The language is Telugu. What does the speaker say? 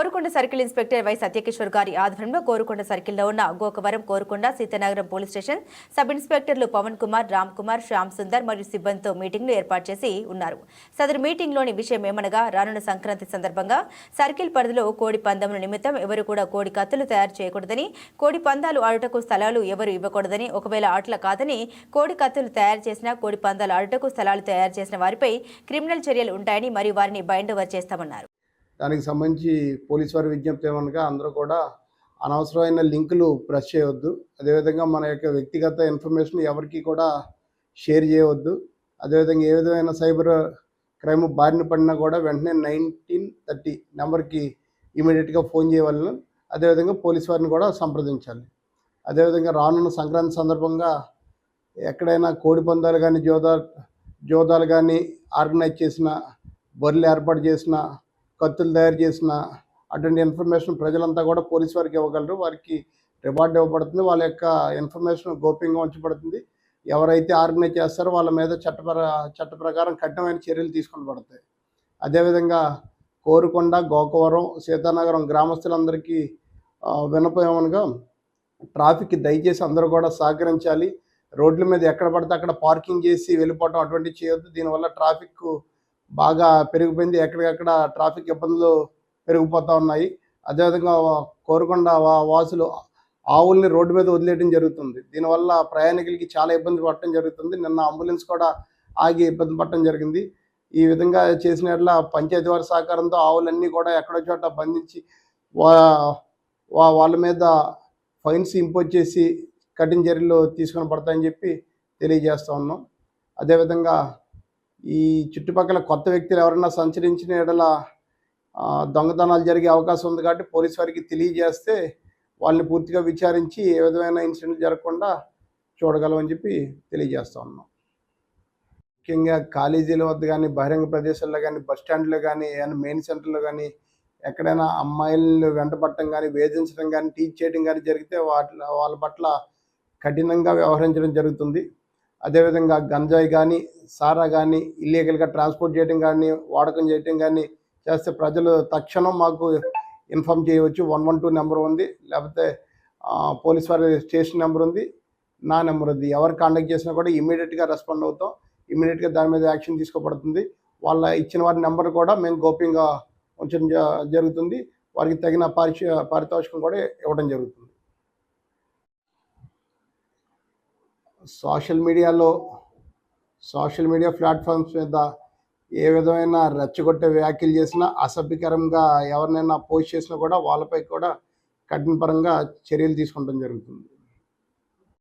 Korukonda circle inspector Y Satyakishore గారి ఆధ్వర్యంలో కోరుకొండ సర్కిల్లో ఉన్న Gokavaram Korukonda Seethanagaram police station sub ఇన్స్పెక్టర్లు Pavan Kumar Ram Kumar Shyam Sundar మరియు సిబ్బందితో మీటింగ్లు ఏర్పాటు చేసి ఉన్నారు. సదరు మీటింగ్లోని విషయం ఏమనగా రానున్న సంక్రాంతి సందర్భంగా సర్కిల్ పరిధిలో కోడి పందముల నిమిత్తం ఎవరు కూడా కోడి కత్తులు తయారు చేయకూడదని కోడి పందాలు ఆడుటకు స్థలాలు ఎవరు ఇవ్వకూడదని ఒకవేళ ఆటల కాదని కోడి కత్తులు తయారు చేసిన కోడి పందాలు ఆడుటకు స్థలాలు తయారు చేసిన వారిపై క్రిమినల్ చర్యలు ఉంటాయని మరియు వారిని బైండ్ ఓవర్ చేస్తామన్నారు. దానికి సంబంధించి పోలీస్ వారి విజ్ఞప్తి ఏమనగా అందరూ కూడా అనవసరమైన లింకులు ప్రెస్ చేయవద్దు. అదేవిధంగా మన యొక్క వ్యక్తిగత ఇన్ఫర్మేషన్ ఎవరికి కూడా షేర్ చేయవద్దు. అదేవిధంగా ఏ విధమైన సైబర్ క్రైమ్ బారిన పడినా కూడా వెంటనే నైన్టీన్ థర్టీ నెంబర్కి ఇమీడియట్గా ఫోన్ చేయవలను. అదేవిధంగా పోలీస్ వారిని కూడా సంప్రదించాలి. అదేవిధంగా రానున్న సంక్రాంతి సందర్భంగా ఎక్కడైనా కోడి పందాలు కానీ జోదా జోదాలు కానీ ఆర్గనైజ్ చేసిన బర్రెలు ఏర్పాటు చేసిన కత్తులు తయారు చేసిన అటువంటి ఇన్ఫర్మేషన్ ప్రజలంతా కూడా పోలీస్ వారికి ఇవ్వగలరు. వారికి రివార్డ్ ఇవ్వబడుతుంది. వాళ్ళ యొక్క ఇన్ఫర్మేషన్ గోప్యంగా ఉంచబడుతుంది. ఎవరైతే ఆర్గనైజ్ చేస్తారో వాళ్ళ మీద చట్టపర చట్ట ప్రకారం కఠినమైన చర్యలు తీసుకొని పడతాయి అదేవిధంగా కోరుకొండ గోకవరం సీతానగరం గ్రామస్తులందరికీ ఆ, ట్రాఫిక్ దయచేసి అందరూ కూడా సహకరించాలి. రోడ్ల మీద ఎక్కడ పడితే అక్కడ పార్కింగ్ చేసి వెళ్ళిపోవడం అటువంటివి చేయొద్దు. దీనివల్ల ట్రాఫిక్ బాగా పెరిగిపోయింది. ఎక్కడికక్కడ ట్రాఫిక్ ఇబ్బందులు పెరిగిపోతూ ఉన్నాయి. అదేవిధంగా కోరుకొండ వాసులు ఆవుల్ని రోడ్డు మీద వదిలేయడం జరుగుతుంది. దీనివల్ల ప్రయాణికులకి చాలా ఇబ్బంది పడటం జరుగుతుంది. నిన్న అంబులెన్స్ కూడా ఆగి ఇబ్బంది పడటం జరిగింది. ఈ విధంగా చేసిన పంచాయతీ వారి సహకారంతో ఆవులన్నీ కూడా ఎక్కడో చోట బంధించి వా వాళ్ళ మీద ఫైన్స్ ఇంపోజ్ చేసి కఠిన చర్యలు తీసుకొని పడతాయని చెప్పి తెలియజేస్తా ఉన్నాం. అదేవిధంగా ఈ చుట్టుపక్కల కొత్త వ్యక్తులు ఎవరైనా సంచరించిన ఎడల దొంగతనాలు జరిగే అవకాశం ఉంది కాబట్టి పోలీస్ వారికి తెలియజేస్తే వాళ్ళని పూర్తిగా విచారించి ఏ విధమైన ఇన్సిడెంట్ జరగకుండా చూడగలమని చెప్పి తెలియజేస్తా ఉన్నాం. ముఖ్యంగా కాలేజీల వద్ద కానీ బహిరంగ ప్రదేశాల్లో కానీ బస్ స్టాండ్లో కానీ ఏమైనా మెయిన్ సెంటర్లో కానీ ఎక్కడైనా అమ్మాయిలను వెంటపడటం కానీ వేధించడం కానీ టీచ్ చేయడం కానీ జరిగితే వాటి వాళ్ళ పట్ల కఠినంగా వ్యవహరించడం జరుగుతుంది. అదేవిధంగా గంజాయి కానీ సారా కానీ ఇల్లీగల్గా ట్రాన్స్పోర్ట్ చేయడం కానీ వాడకం చేయడం కానీ చేస్తే ప్రజలు తక్షణం మాకు ఇన్ఫామ్ చేయవచ్చు. వన్ వన్ టూ నెంబర్ ఉంది. లేకపోతే పోలీస్ వారి స్టేషన్ నెంబర్ ఉంది. నా నెంబర్ ఉంది. ఎవరు కాంటాక్ట్ చేసినా కూడా ఇమీడియట్గా రెస్పాండ్ అవుతాం. ఇమీడియట్గా దాని మీద యాక్షన్ తీసుకోబడుతుంది. వాళ్ళ ఇచ్చిన వారి నెంబర్ కూడా మేము గోప్యంగా ఉంచడం జ- జరుగుతుంది. వారికి తగిన పారిశ పారితోషికం కూడా ఇవ్వడం జరుగుతుంది. సోషల్ మీడియాలో సోషల్ మీడియా ప్లాట్ఫామ్స్ మీద ఏ విధమైన రెచ్చగొట్టే వ్యాఖ్యలు చేసినా అసభ్యకరంగా ఎవరినైనా పోస్ట్ చేసినా కూడా వాళ్ళపై కూడా కఠినపరంగా చర్యలు తీసుకోవడం జరుగుతుంది.